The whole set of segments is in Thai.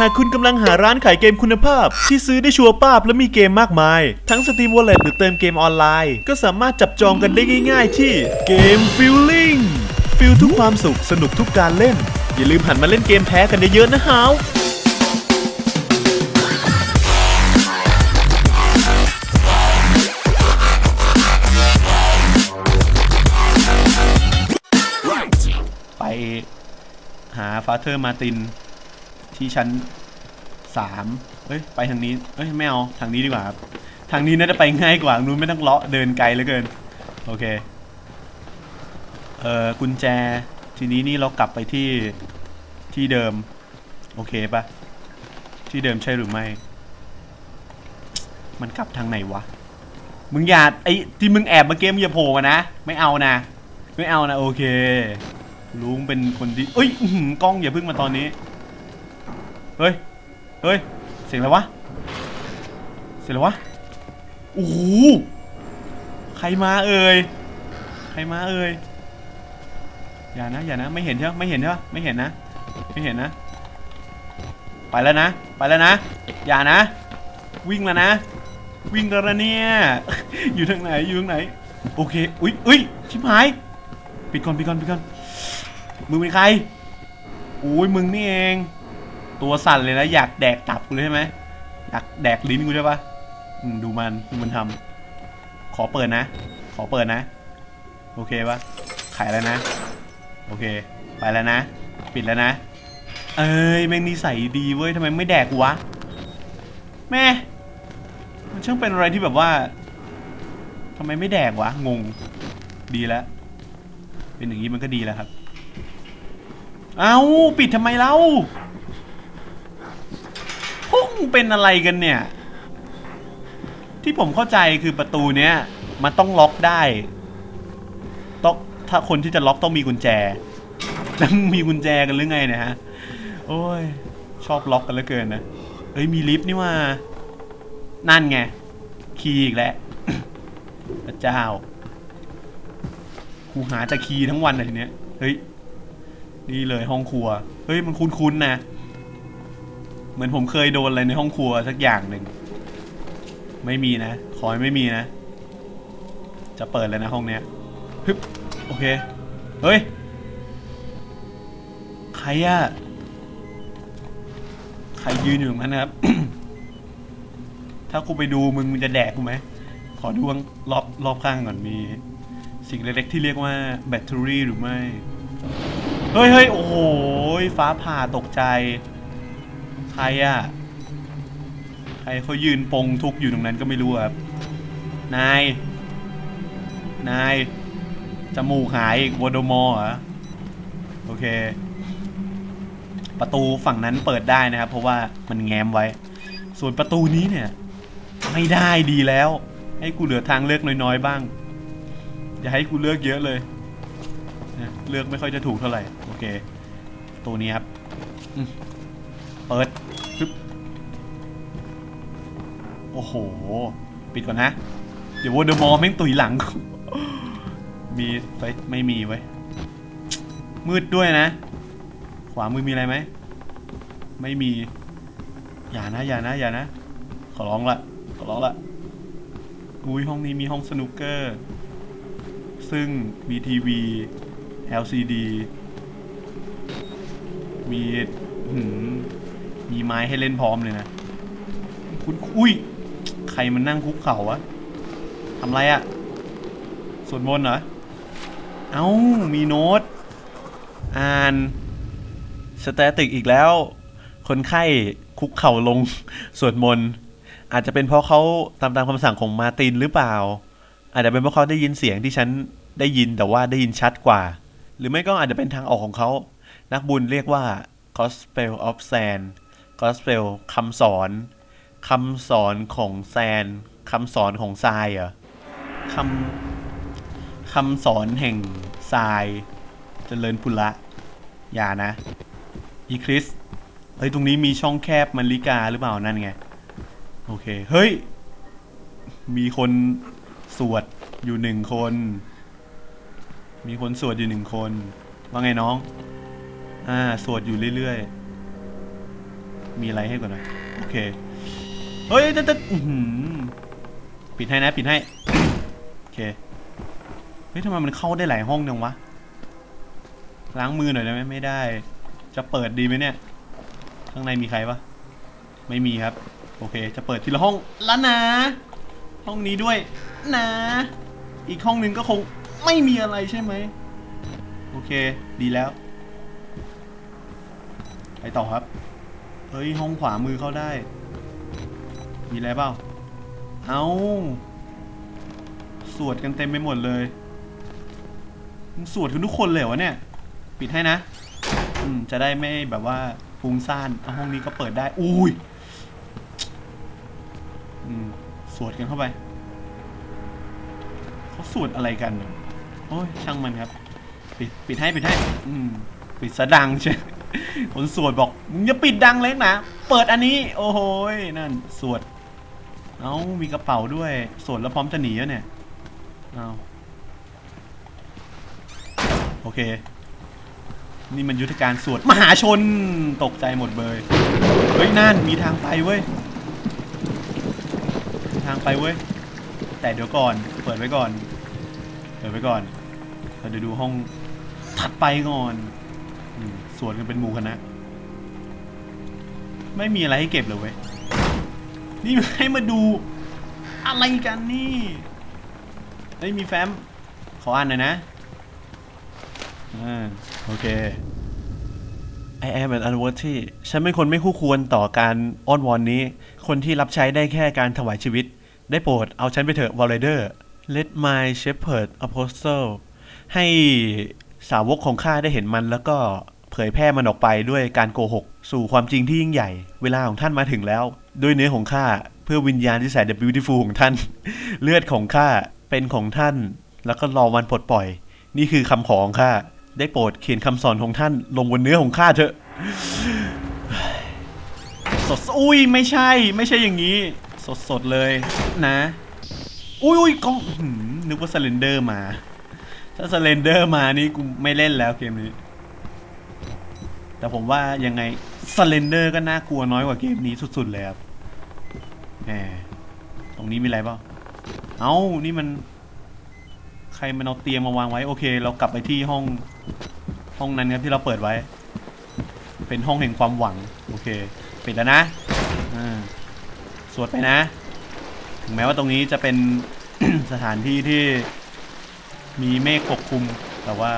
หากคุณกำลังหาร้านขายเกมคุณภาพ ที่ซื้อได้ชัวร์ป้าบและมีเกมมากมาย ทั้ง Steam Wallet หรือเติมเกมออนไลน์ ก็สามารถจับจองกันได้ง่าย ๆ ที่เกม Feeling ฟิลทุกความสุขสนุกทุกการเล่น อย่าลืมหันมาเล่นเกมแท้กันเยอะๆนะฮาวไปหาฟาเธอร์มาติน ที่ชั้นสามเอ้ยไปทางนี้เอ้ยไม่เอาทางนี้ดีกว่าครับทางนี้น่าจะไปง่ายกว่านู้นไม่ต้องเลาะเดินไกลเหลือเกิน โอเค เอ่อกุญแจ ทีนี้นี่เรากลับไปที่ที่เดิม โอเคปะที่เดิมใช่หรือไม่ มันกลับทางไหนวะ มึงอย่าไอ้ที่มึงแอบเมื่อกี้มึงอย่าโผล่มานะ ไม่เอานะ ไม่เอานะ โอเค ลุงเป็นคนที่เอ้ยอื้อหือกล้องอย่าเพิ่งมาตอนนี้ เฮ้ย เฮ้ย เสียงอะไรวะ เสียงอะไรวะ โอ้โห ใครมาเอ่ย ใครมาเอ่ย อย่านะ อย่านะ ไม่เห็นใช่ไหมไม่เห็นใช่ปะไม่เห็นนะ ไม่เห็นนะ ไปแล้วนะ ไปแล้วนะ อย่านะ วิ่งแล้วนะ วิ่งแล้วนะเนี่ย อยู่ทางไหน อยู่ทางไหน โอเค อุ้ยอุ้ยชิบหาย ปิดก่อน ปิดก่อน ปิดก่อน มึงเป็นใคร โอ้ย มึงนี่เอง ตัวสั่นเลยนะ อยากแดกตับกูเลยใช่ไหมอยากแดกลิ้นกูใช่ปะดูมันดูมันทำขอเปิดนะ ขอเปิดนะ โอเคปะขายแล้วนะ โอเค ไปแล้วนะ ปิดแล้วนะ เอ้ยแม่งนิสัยดีเว้ยทำไมไม่แดกวะ แม่ มันช่างเป็นอะไรที่แบบว่าทำไมไม่แดกวะ งง ดีแล้ว เป็นอย่างนี้มันก็ดีแล้วครับ เอาปิดทำไมเล่า พวกมึงเป็นอะไรกันเนี่ย ที่ผมเข้าใจคือประตูเนี้ย มันต้องล็อกได้ต้องถ้าคนที่จะล็อกต้องมีกุญแจ แล้วมึงมีกุญแจกันหรือไงเนี่ยฮะ โอ้ย ชอบล็อกกันเหลือเกินนะเฮ้ยมีลิฟต์นี่ว่า นั่นไง คีย์อีกแล้วพระเจ้ากูหาแต่คีย์ทั้งวันเลยทีเนี้ย เฮ้ย นี่เลยห้องครัว เฮ้ยมันคุ้นๆนะ เหมือนผมเคยโดนอะไรในห้องครัวสักอย่างหนึ่ง ไม่มีนะ ขอให้ไม่มีนะ จะเปิดเลยนะห้องเนี้ยฮึบโอเค เฮ้ย ใครอะใครยืนอยู่ตรงนั้นนะครับ ถ้ากูไปดูมึงมึงจะแดกกูไหม ขอดูข้างรอบรอบข้างก่อนมี สิ่งเล็กๆที่เรียกว่าแบตเตอรี่หรือไม่ เฮ้ยเฮ้ยโอ้โหฟ้าผ่าตกใจ รอะใครเขายืนปงทุกอยู่ตรงนั้นก็ไม่รู้ครับ นาย นาย จมูกหายอีกวอโดมอร์เหรอโอเค ประตูฝั่งนั้นเปิดได้นะครับ เพราะว่ามันแง้มไว้ ส่วนประตูนี้เนี่ย ไม่ได้ดีแล้ว ให้กูเหลือทางเลือกน้อยๆบ้าง อย่าให้กูเลือกเยอะเลยนะเลือกไม่ค่อยจะถูกเท่าไหร่ โอเค ตัวนี้ครับ เปิด อ้โห ปิดก่อนนะ เดี๋ยววอเดอร์มอร์แม่งตุยหลัง มีไฟไม่มีไว้ มืดด้วยนะ ขวามือมีอะไรไหม ไม่มี อย่านะ อย่านะ อย่านะ ขอร้องละ ขอร้องละ อุ้ยห้องนี้มีห้องสนุกเกอร์ ซึ่งมีทีวี LCD มีหืมมีไม้ให้เล่นพร้อมเลยนะ คุณอุ้ย รมันนั่งคุกเข่าวะทำไรอะสวดมนต์เหรอ เอ้า มีโน้ต อ่าน สแตติกอีกแล้ว คนไข้คุกเข่าลง สวดมนต์ อาจจะเป็นเพราะเขาตามตามคำสั่งของมาตินหรือเปล่า อาจจะเป็นเพราะเขาได้ยินเสียงที่ฉันได้ยินแต่ว่าได้ยินชัดกว่า หรือไม่ก็อาจจะเป็นทางออกของเขา นักบุญเรียกว่า gospel of sand gospel คำสอน คำสอนของแซนคำสอนของทรายเหรอคำคำสอนแห่งทรายเจริญพุละอย่านะ อีคริสเฮ้ยตรงนี้มีช่องแคบมันลิกาหรือเปล่านั่นไง โอเค เฮ้ย มีคนสวดอยู่หนึ่งคน มีคนสวดอยู่หนึ่งคน ว่าไงน้อง อ่า สวดอยู่เรื่อยๆ มีอะไรให้ก่อนน่อยโอเค เฮ้ยตึ๊ดตึ๊ดปิดให้นะปิดให้ โอเค เฮ้ยทำไมมันเข้าได้หลายห้องจังวะ ล้างมือหน่อยได้ไหมไม่ได้ จะเปิดดีไหมเนี่ย ข้างในมีใครปะไม่มีครับ โอเค จะเปิดทีละห้องแล้วนะ ห้องนี้ด้วย นะ อีกห้องหนึ่งก็คงไม่มีอะไรใช่ไหม โอเค ดีแล้ว ไปต่อครับ เฮ้ย ห้องขวามือเข้าได้ มีอะไรเปล่า เอาสวดกันเต็มไปหมดเลยมึงสวดกันทุกคนเลยวะเนี่ย ปิดให้นะ อืม จะได้ไม่แบบว่าฟุ้งซ่านห้องนี้ก็เปิดได้ อุ้ย อืม สวดกันเข้าไป เขาสวดอะไรกันเนี่ยโอ้ย ช่างมันครับ ปิด ปิดให้ปิดให้ อืม ปิดซะดังใช่คนสวดบอกมึงอย่าปิดดังเล็กนะ เปิดอันนี้ โอ้โหยนั่น สวด เอ้ามีกระเป๋าด้วยสวดแล้วพร้อมจะหนีแล้วเนี่ยเอาโอเค นี่มันยุทธการสวดมหาชนตกใจหมดเบยเฮ้ยนั่นมีทางไปเว้ยทางไปเว้ยแต่เดี๋ยวก่อนเปิดไว้ก่อนเปิดไว้ก่อนเราเดี๋ยวดูห้องถัดไปก่อนอสวนกันเป็นหมู่คณะไม่มีอะไรให้เก็บเลยเว้ย นี่ให้มาดู อะไรกันนี่เฮ้ยมีแฟ้ม ขออ่านหน่อยนะ อ่า โอเค I am an unworthy ฉันเป็นคนไม่คู่ควรต่อการอ้อนวอนนี้ คนที่รับใช้ได้แค่การถวายชีวิต ได้โปรดเอาฉันไปเถอะวอลเลเดอร์ Let my shepherd apostle ให้สาวกของข้าได้เห็นมันแล้วก็เผยแพร่มันออกไปด้วยการโกหก สู่ความจริงที่ยิ่งใหญ่ เวลาของท่านมาถึงแล้ว ด้วยเนื้อของข้าเพื่อวิญญาณที่แสน The Beautiful ของท่าน เลือดของข้าเป็นของท่าน แล้วก็รอวันปลดปล่อย นี่คือคำขอของข้าได้โปรดเขียนคำสอนของท่าน ลงบนเนื้อของข้าเถอะสดอุ้ยไม่ใช่ไม่ใช่อย่างนี้ สดสดเลยนะ อุ้ยอุ้ยกองนึกว่าสเลนเดอร์มา ถ้าสเลนเดอร์มานี่กูไม่เล่นแล้วเกมนี้ แต่ผมว่ายังไงสเลนเดอร์ก็น่ากลัวน้อยกว่าเกมนี้สุดๆเลยครับ ตรงนี้มีอะไรเปล่าเอ้า นี่มัน ใครมันเอาเตียงมาวางไว้ โอเค เรากลับไปที่ห้อง ห้องนั้นครับที่เราเปิดไว้ เป็นห้องแห่งความหวัง โอเค ปิดแล้วนะอ่าสวดไปนะ ถึงแม้ว่าตรงนี้จะเป็น สถานที่ที่มีเมฆปกคลุม แต่ว่า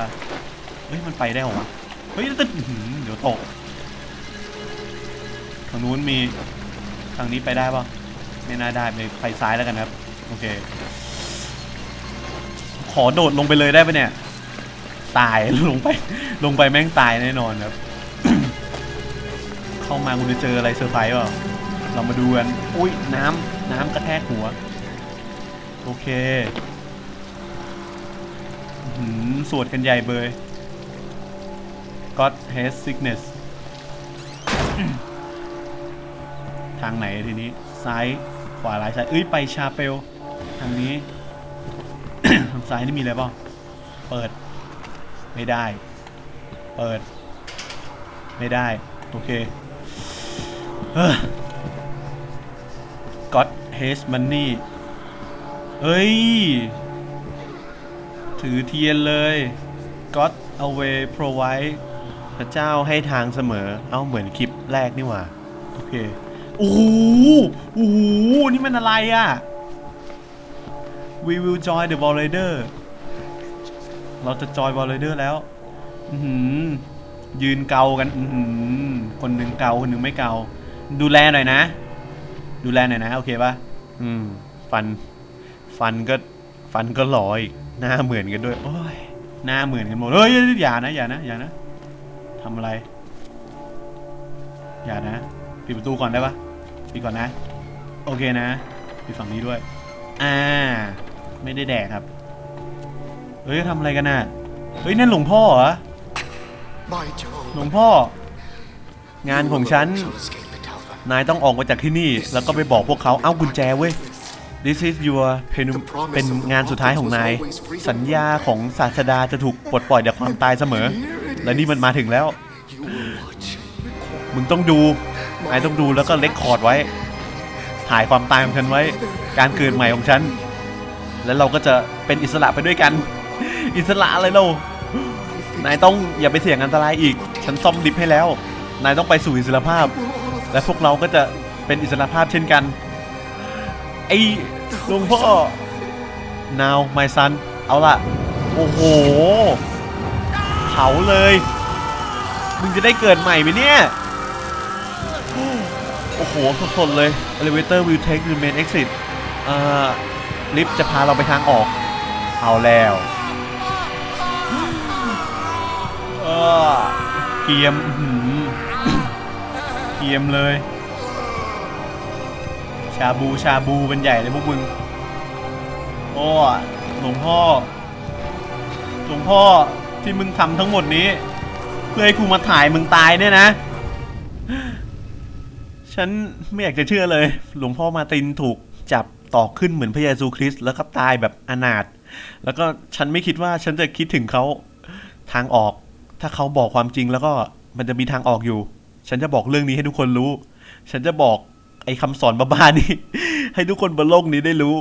เฮ้ย มันไปได้เหรอวะ เฮ้ยตึ๊ดอื้อหือเดี๋ยวตก ทางนู้นมี ทางนี้ไปได้ปะ ไม่น่าได้ไปไปซ้ายแล้วกันครับ โอเค ขอโดดลงไปเลยได้ปะเนี่ย ตายลงไป ลงไปแม่งตายแน่นอนครับ เข้ามาคุณจะเจออะไรเซอร์ไพรส์เปล่าเรามาดูกัน อุ้ยน้ำน้ำกระแทกหัว โอเคหือสวดกันใหญ่เบย God has sickness ทางไหนทีนี้ ซ้าย ขวาลายซ้ายเอ้ยไปชาเปลทางนี้ ทางซ้ายนี่มีอะไรเปล่าเปิด ไม่ได้ เปิด ไม่ได้ โอเคเฮ้อ God hates money เฮ้ย ถือเทียนเลย God away provide พระเจ้าให้ทางเสมอ เอาเหมือนคลิปแรกนี่หว่า โอเค โอ้โหโอ้โหนี่มันอะไรอะ We will join the Ball Rider เราจะจอย Ball Rider แล้วอือหือยืนเกากันอือหือคนหนึ่งเกาคนหนึ่งไม่เกา ดูแลหน่อยนะ ดูแลหน่อยนะ โอเคปะอืมฟัน ฟันก็ ฟันก็หลออีก หน้าเหมือนกันด้วย โอ้ย หน้าเหมือนกันหมดเฮ้ย อย่านะ อย่านะ อย่านะทำอะไร อย่านะ ปิดประตูก่อนได้ปะ ปิดก่อนนะ โอเคนะปิดฝั่งนี้ด้วย อ่า ไม่ได้แดกครับ เฮ้ยทำอะไรกันน่ะ เฮ้ยนั่นหลวงพ่อเหรอ หลวงพ่อ งานของฉัน นายต้องออกมาจากที่นี่ แล้วก็ไปบอกพวกเขาเอ้ากุญแจเว้ย This is your penum เป็นงานสุดท้ายของนาย สัญญาของศาสดาจะถูกปลดปล่อยจากความตายเสมอ และนี่มันมาถึงแล้ว มึงต้องดูนายต้องดูแล้วก็เล็กคอร์ดไว้ ถ่ายความตายของฉันไว้ การเกิดใหม่ของฉัน แล้วเราก็จะเป็นอิสระไปด้วยกัน อิสระอะไรเรานายต้องอย่าไปเสี่ยงอันตรายอีก ฉันซ่อมลิฟต์ให้แล้ว นายต้องไปสู่อิสระภาพ และพวกเราก็จะเป็นอิสระภาพเช่นกัน ไอ้หลวงพ่อ now my son เอาล่ะ โอ้โห เผาเลย มึงจะได้เกิดใหม่ไหมเนี่ย โอ้โหสดๆเลย elevator will take the main exit เอ่อลิฟต์จะพาเราไปทางออก เอาแล้วเกียมเกียมเลย ชาบูชาบูกันใหญ่เลยพวกมึงโอ้หลวงพ่อ หลวงพ่อที่มึงทำทั้งหมดนี้ เพื่อให้กูมาถ่ายมึงตายเนี่ยนะ ฉันไม่อยากจะเชื่อเลย หลวงพ่อมาตินถูกจับต่อขึ้นเหมือนพระเยซูคริสต์แล้วก็ตายแบบอนาถแล้วก็ฉันไม่คิดว่าฉันจะคิดถึงเขาทางออก ถ้าเขาบอกความจริงแล้วก็มันจะมีทางออกอยู่ ฉันจะบอกเรื่องนี้ให้ทุกคนรู้ ฉันจะบอกไอ้คำสอนบ้าๆนี่ ให้ทุกคนบนโลกนี้ได้รู้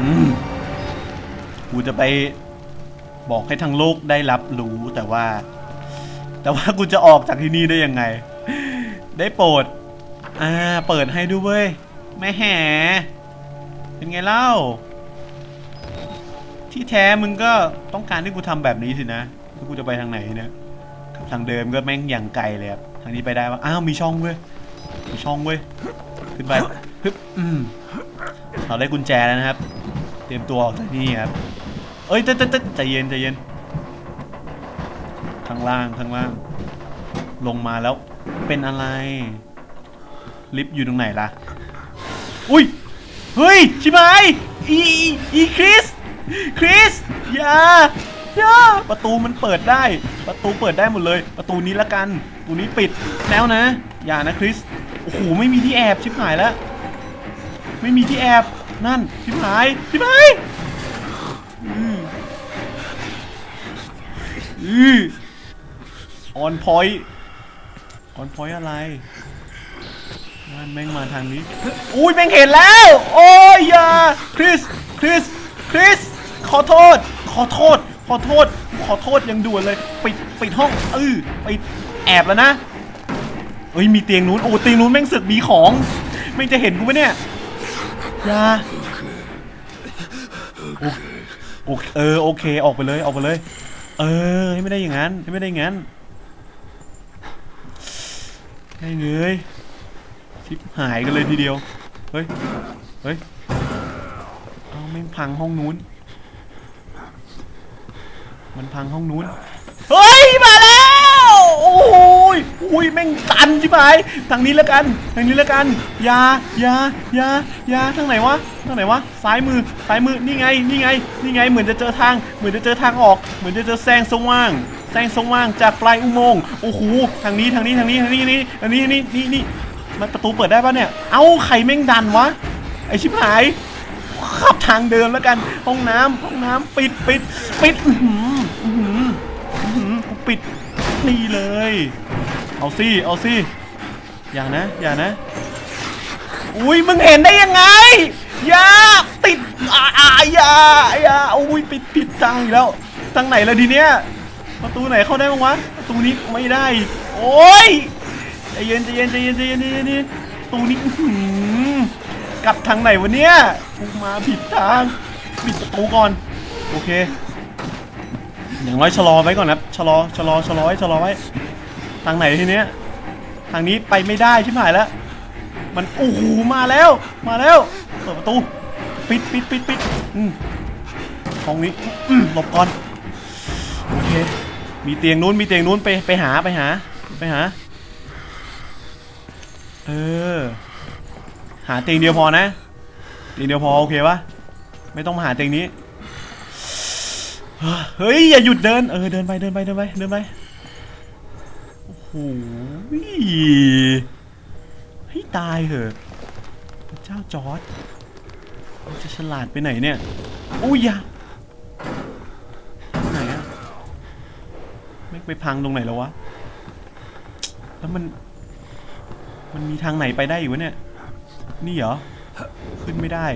อืมกูจะไปบอกให้ทั้งโลกได้รับรู้แต่ว่า แต่ว่ากูจะออกจากที่นี่ได้ยังไง ได้โปรด อ่า เปิดให้ด้วยเว้ยแม่แห่เป็นไงเล่า ที่แท้มึงก็ต้องการให้กูทำแบบนี้สินะแล้วกูจะไปทางไหนเนี่ยขับทางเดิมก็แม่งอย่างไกลเลยครับทางนี้ไปได้ปะอ้าวมีช่องเว้ยมีช่องเว้ยขึ้นไปฮึบอืมเราได้กุญแจแล้วนะครับ เตรียมตัวออกจากที่นี่ครับเอ้ยเต้เต้ใจเย็นใจเย็นข้างล่างข้างล่าง ลงมาแล้วเป็นอะไร ลิฟต์อยู่ตรงไหนล่ะ อุ้ย เฮ้ย ชิบายอีอีคริส คริส อย่า อย่า ประตูมันเปิดได้ ประตูเปิดได้หมดเลย ประตูนี้ละกัน ประตูนี้ปิดแล้วนะ อย่านะคริส โอ้โห ไม่มีที่แอบชิบหายแล้ว ไม่มีที่แอบ นั่น ชิบหาย ชิบหายอืออือออนพอยต์ออนพอยต์อะไร นั่นแม่งมาทางนี้ อุ้ยแม่งเห็นแล้ว โอ้ยอย่าคริส คริส คริส ขอโทษ ขอโทษ ขอโทษ ขอโทษอยังด่วนเลย ปิด ปิดห้องเออไปแอบแล้วนะ เฮ้ย มีเตียงนู้น โอ้ เตียงนู้นแม่งสึกมีของ แม่งจะเห็นกูไหมเนี่ยอย่าโอโอเคเออโอเคออกไปเลยออกไปเลย เออให้ไม่ได้อย่างนั้นให้ไม่ได้อย่างนั้นให้เงย ชิบหายกันเลยทีเดียว เฮ้ย เฮ้ย เอาแม่งพังห้องนู้น มันพังห้องนู้น เฮ้ย มาแล้ว โอ้โหยอุ้ยแม่งตันชิบหาย ทางนี้แล้วกัน ทางนี้แล้วกันยายายายาทางไหนวะ ทางไหนวะ ซ้ายมือ ซ้ายมือ นี่ไง นี่ไง นี่ไง เหมือนจะเจอทาง เหมือนจะเจอทางออก เหมือนจะเจอแสงสว่างแสงสว่างจากปลายอุโมงค์ โอ้โห ทางนี้ ทางนี้ ทางนี้ ทางนี้นี่อันนี้ นี่นี่นี่ มันประตูเปิดได้ปะเนี่ย เอ้าใครแม่งดันวะ ไอชิบหายขับทางเดิมแล้วกัน ห้องน้ำห้องน้ำปิดปิดปิดอื้อหืออือหือปิดนี่เลย เอาสิเอาสิอย่านะ อย่านะ อุ้ยมึงเห็นได้ยังไง อย่าติดอ่าอ่าอย่าอย่าอุ้ยปิดปิดทางอีกแล้วทางไหนละทีเนี้ยประตูไหนเข้าได้บ้างวะประตูนี้ไม่ได้ โอ้ย ใจเย็นใจเย็นใจเย็นใจเย็นใจเย็นใจเย็นประตูนี้อื้อหือกลับทางไหนวะเนี่ยกูมาผิดทางปิดประตูก่อน โอเค อย่างน้อยชะลอไว้ก่อนนะชะลอชะลอชะลอไว้ชะลอไว้ทางไหนทีเนี้ยทางนี้ไปไม่ได้ชิบหายแล้ว มันโอ้โหมาแล้วมาแล้วเปิดประตูปิดปิดปิดปิดอืมห้องนี้อืมหลบก่อนโอเคมีเตียงนู้นมีเตียงนู้นไปไปหาไปหาไปหา เออ หาเตียงเดียวพอนะเตียงเดียวพอโอเคปะไม่ต้องมาหาเตียงนี้ เฮ้ยอย่าหยุดเดิน เออเดินไปเดินไปเดินไปเดินไป โอ้โหให้ตายเหอะเจ้าจอร์ดจะฉลาดไปไหนเนี่ยอุ้ยอย่าไหนอะไม่ไปพังตรงไหนแล้ววะ แล้วมัน มันมีทางไหนไปได้อีกวะเนี่ย นี่เหรอ ขึ้นไม่ได้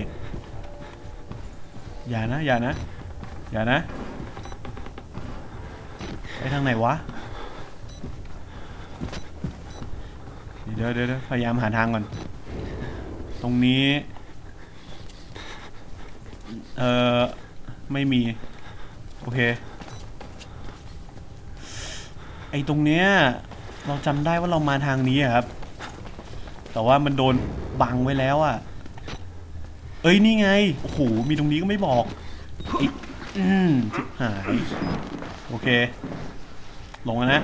อย่านะ อย่านะ อย่านะ ไปทางไหนวะเดี๋ยวเดี๋ยวเดี๋ยวพยายามหาทางก่อน ตรงนี้ เอ่อ ไม่มี โอเค ไอตรงเนี้ยเราจำได้ว่าเรามาทางนี้ครับ แต่ว่ามันโดนบังไว้แล้วอะเอ้ยนี่ไง โอ้โห มีตรงนี้ก็ไม่บอกอีกอืมชิบหาย โอเค ลงแล้วนะ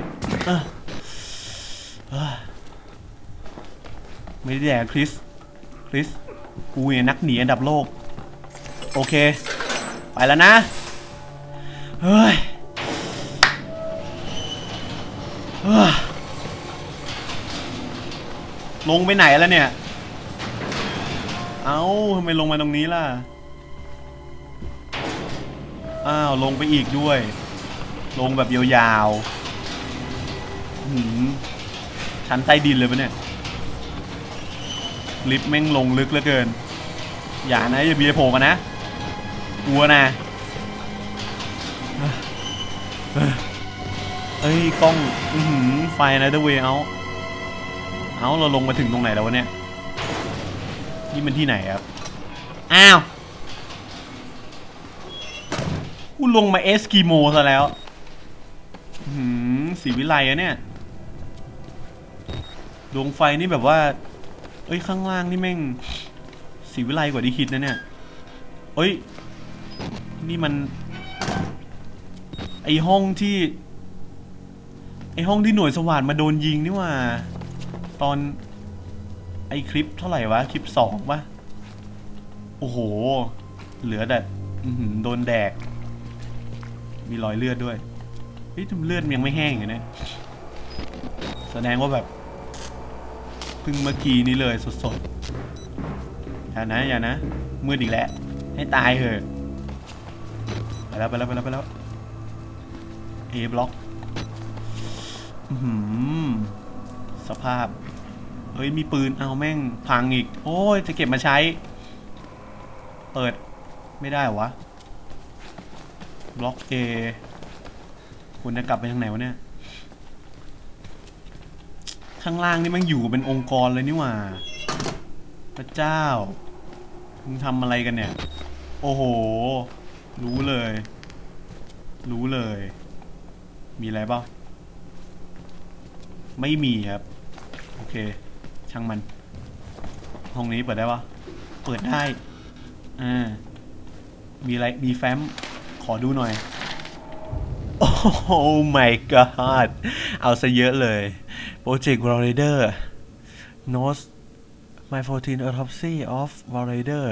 ไม่ได้แดกคริส คริส กูเนี่ยนักหนีอันดับโลก โอเค ไปแล้วนะ เฮ้ยเฮ้ย ลงไปไหนแล้วเนี่ย เอ้าทำไมลงมาตรงนี้ล่ะ อ้าว ลงไปอีกด้วย ลงแบบยาวๆหืมชั้นใต้ดินเลยปะเนี่ย ลิฟต์แม่งลงลึกเหลือเกิน อย่านะอย่าเบียโผล่มานะ กลัวนะเอ้ยกล้อง อือหือไฟนะเดเวเอา เอาเราลงมาถึงตรงไหนแล้ววะเนี่ย นี่มันที่ไหนครับ อ้าวกูลงมาเอสกิโมซะแล้วอื้อหืมสีวิไลอะเนี่ย ดวงไฟนี่แบบว่า เอ้ยข้างล่างนี่แม่ง สีวิไลกว่าที่คิดนะเนี่ย เอ้ย นี่มัน ไอห้องที่ ไอห้องที่หน่วยสว่านมาโดนยิงนี่ว่า ตอน ไอคลิปเท่าไหร่วะ คลิปสองปะโอ้โห เหลือแต่โดนแดก มีรอยเลือดด้วยเฮ้ยทำเลือดยังไม่แห้งอยู่เนี่ยแสดงว่าแบบเพิ่งเมื่อกี้นี้เลยสดๆอย่านะอย่านะมืดอีกแล้ว ให้ตายเถอะไปแล้วไปแล้วไปแล้วไปแล้ว A บล็อกอื้อหือสภาพ ฮ้ยมีปืนเอาแม่งพังอีก โอ้ยจะเก็บมาใช้ เปิดไม่ได้เหรอวะบล็อก A คุณจะกลับไปทางไหนวะเนี่ย ข้างล่างนี่มันอยู่เป็นองค์กรเลยนี่หว่า พระเจ้ามึงทำอะไรกันเนี่ย โอ้โห รู้เลย รู้เลย มีอะไรเปล่าไม่มีครับ โอเค ช่างมัน ห้องนี้เปิดได้ปะเปิดได้ อ่า มีอะไร มีแฟ้ม ขอดูหน่อย โอ้ my god เอาซะเยอะเลย Project w a r r i d e r Notes My 14 autopsy of w a r r i d e r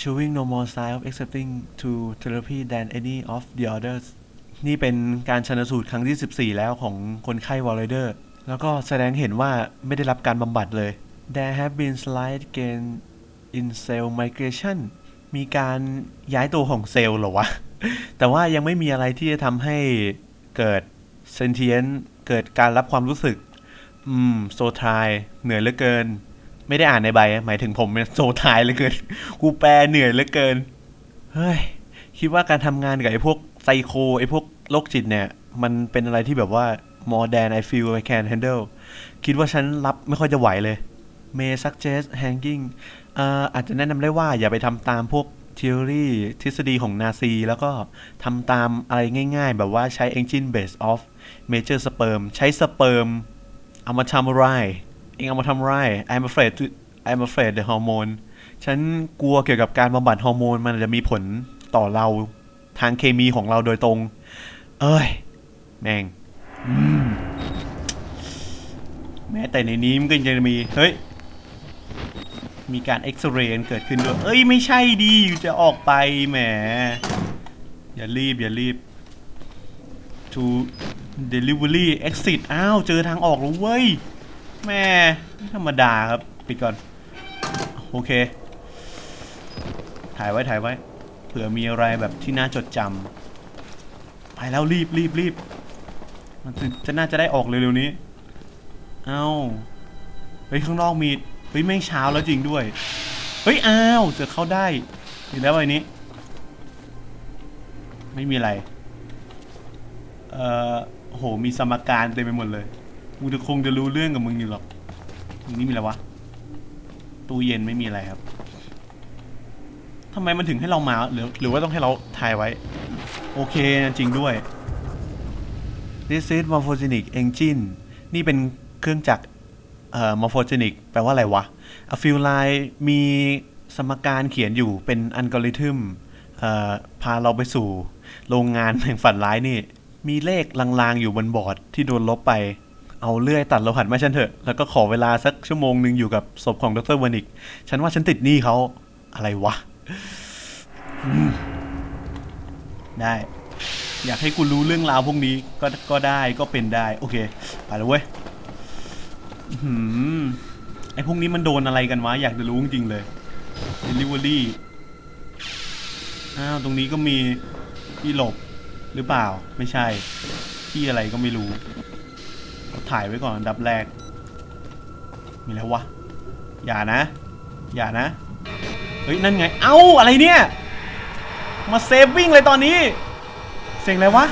showing no more sign of accepting to therapy than any of the others นี่เป็นการชันสูตรครั้งที่ 14 แล้วของคนไข้วอลเลเดอร์ แล้วก็แสดงเห็นว่าไม่ได้รับการบำบัดเลย There have been slight gain in cell migration มีการย้ายตัวของเซลล์เหรอวะ แต่ว่ายังไม่มีอะไรที่จะทำให้เกิด sentient เกิดการรับความรู้สึก อืม โซทายเหนื่อยเหลือเกิน ไม่ได้อ่านในใบ หมายถึงผมเนี่ยโซทายเหลือเกิน กูแปลเหนื่อยเหลือเกิน เฮ้ย คิดว่าการทำงานกับไอ้พวกไซโคไอ้พวกโรคจิตเนี่ย มันเป็นอะไรที่แบบว่า more than I feel I can handle คิดว่าฉันรับไม่ค่อยจะไหวเลย may suggest hanging อ่ออาจจะแนะนำได้ว่าอย่าไปทำตามพวก theory ทฤษฎีของนาซี แล้วก็ทำตามอะไรง่ายๆ แบบว่าใช้ engine based off major sperm ใช้สเปิร์มเอามาทำอะไรเองเอามาทำอะไร I'm afraid to I'm afraid the hormone ฉันกลัวเกี่ยวกับการบำบัดฮอร์โมน มันจะมีผลต่อเราทางเคมีของเราโดยตรง เอ้ย แม่งอืมแม้แต่ในนี้มันก็ยังจะมี เฮ้ย มีการเอ็กซเรย์เกิดขึ้นด้วย เอ้ย ไม่ใช่ดีจะออกไปแหม อย่ารีบ อย่ารีบ to delivery exit อ้าว เจอทางออกแล้วเว้ย แม่ไม่ธรรมดาครับ ปิดก่อน โอเค ถ่ายไว้ถ่ายไว้ เผื่อมีอะไรแบบที่น่าจดจำไปแล้วรีบรีบรีบมันจะจะน่าจะได้ออกเร็วๆนี้ เอ้าเฮ้ยข้างนอกมีเฮ้ยแม่งเช้าแล้วจริงด้วย เฮ้ยอ้าวเสือเข้าได้อีกแล้วไอ้นี้ ไม่มีอะไร เอ่อโหมีสมการเต็มไปหมดเลยกูจะคงจะรู้เรื่องกับมึงอยู่หรอกนี้มีอะไรวะตู้เย็นไม่มีอะไรครับทำไมมันถึงให้เรามาหรือหรือว่าต้องให้เราถ่ายไว้ โอเคจริงด้วย This is Morphogenic Engine นี่เป็น เครื่องจักรเอ่อ Morphogenic แปลว่าอะไรวะ A few line มีสมการเขียนอยู่เป็นอัลกอริทึมเอ่อพาเราไปสู่โรงงานแห่งฝันร้ายนี่ มีเลขลางๆอยู่บนบอร์ดที่โดนลบไปเอาเลื่อยตัดโลหัสมาฉันเถอะ แล้วก็ขอเวลาสักชั่วโมงหนึ่งอยู่กับศพของดรวานิก ฉันว่าฉันติดหนี้เขาอะไรวะ ได้ อยากให้กูรู้เรื่องราวพวกนี้ก็ก็ได้ก็เป็นได้ โอเค ไปแล้วเว้ย อื้อหือไอพวกนี้มันโดนอะไรกันวะ อยากจะรู้จริงๆเลย Delivery อ้าว ตรงนี้ก็มีที่หลบหรือเปล่า ไม่ใช่ ที่อะไรก็ไม่รู้ถ่ายไว้ก่อนอันดับแรก มีแล้ววะ อย่านะ อย่านะ เฮ้ย นั่นไง เอ้า อะไรเนี่ย มาเซฟวิ่งเลยตอนนี้ เสียงอะไรวะ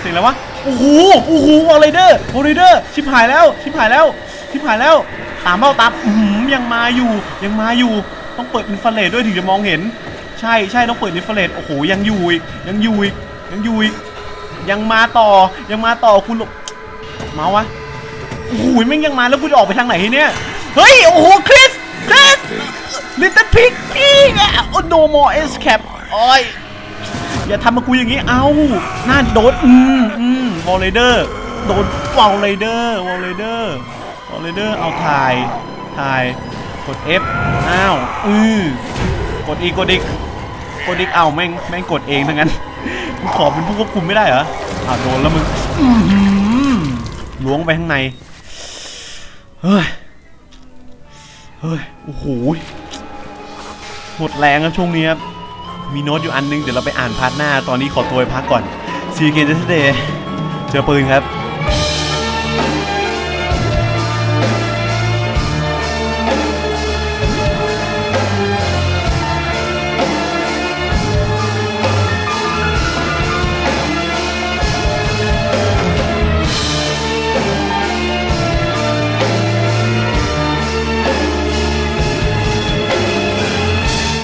เสียงอะไรวะโอ้โหโอ้โหวอลเลเดอร์วอลเลเดอร์ชิบหายแล้วชิบหายแล้วชิบหายแล้วตามเบ้าตามอือหือยังมาอยู่ยังมาอยู่ต้องเปิดอินฟราเรดด้วยถึงจะมองเห็น ใช่ใช่ต้องเปิดอินฟราเรดโอ้โหยังอยู่อีกยังอยู่อีกยังอยู่อีกยังมาต่อยังมาต่อคุณหลบมาวะโอ้โหแม่งยังมาแล้วกูจะออกไปทางไหนเนี่ยเฮ้ยโอ้โหคริสคริสลิตเติ้ลพิกอีกอะโอ้โนมอเอสแคปโอ้ย อย่าทำมากูอย่างนี้ เอ้าหน้าโดน อืมอืมวอลเลเดอร์ โดนวอลเลเดอร์วอลเลเดอร์วอลเลเดอร์ เอาถ่าย ถ่าย กด F อ้าว อือกดอีก กดอีก กดอีก เอาแม่ง แม่งกดเองทั้งนั้นกูขอเป็นผู้ควบคุมไม่ได้เหรออ้าวโดนแล้วมึงหล้วงไปข้างใน เฮ้ย เฮ้ย โอ้โห หมดแรงครับช่วงนี้ครับ มีโน้ตอยู่อันนึง เดี๋ยวเราไปอ่านพาร์ทหน้า ตอนนี้ขอตัวไปพักก่อนซีเกนเดย์เจอปืนครับ